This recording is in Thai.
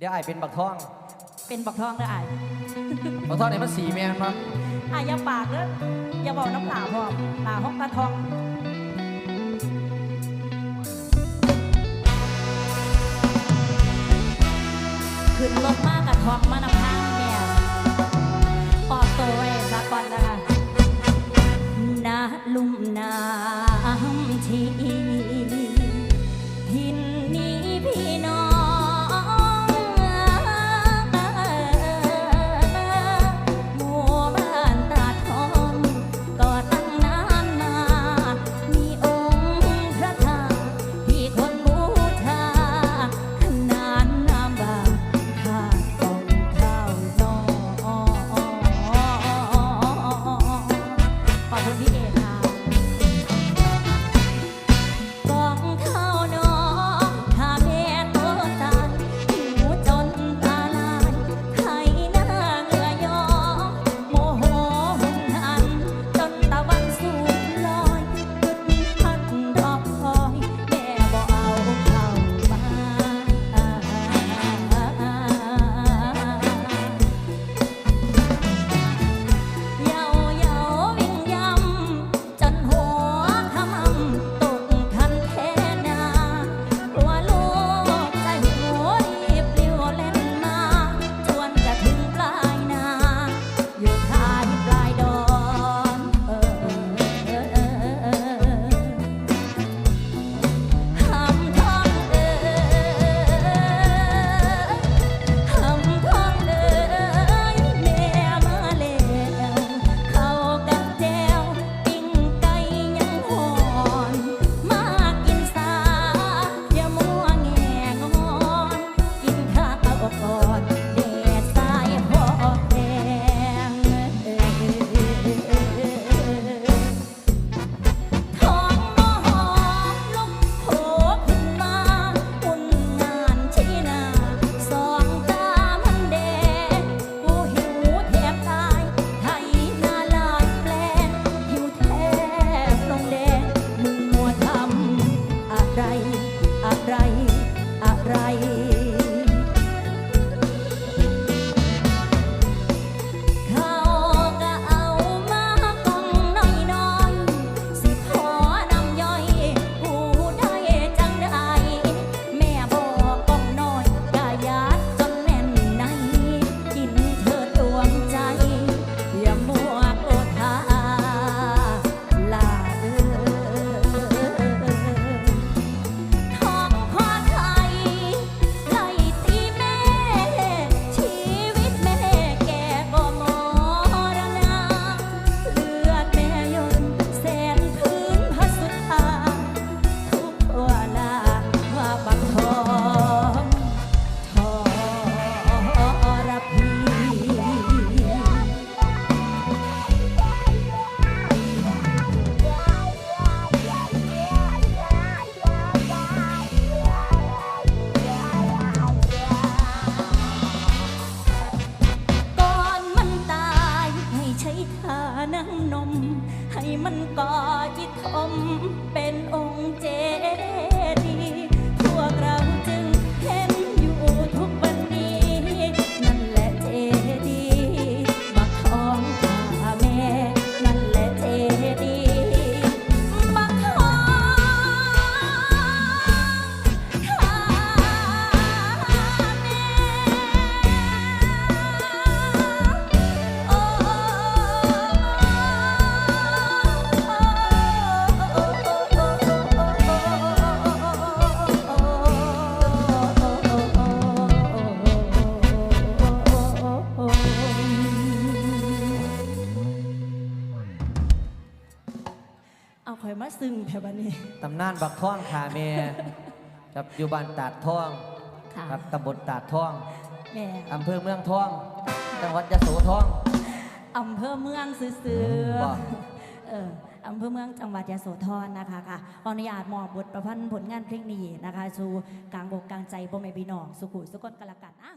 เดี๋ยวไอเป็นบักทองเป็นบักทองเด้อไอ้าบักทองเนี่ยมันสีแมนปะไอ้ยาปากเด้ออย่าบอกน้ำหลาพร้อหลาห้องตาทอง ใช้ท่านังนม ให้มันก่อยิตทมเป็นองค์เจดี อยมาซึ้งแถบนี้ ตำนานบักท่องขาเมกับอยู่บ้านตาดท่องครับตำบลตาดท่องแม่อำเภอเมืองท่อง จังหวัดยะโสท่อง อำเภอเมืองซื้อออำเภอเมืองจังหวัดยะโสธรนะคะค่ะอนุญาตมอบบทประพันธ์ผลงานเพลงนี้นะคะชูกลางบกกลางใจพ่อแม่พี่น้องสุขุสุขนกะละกันอะ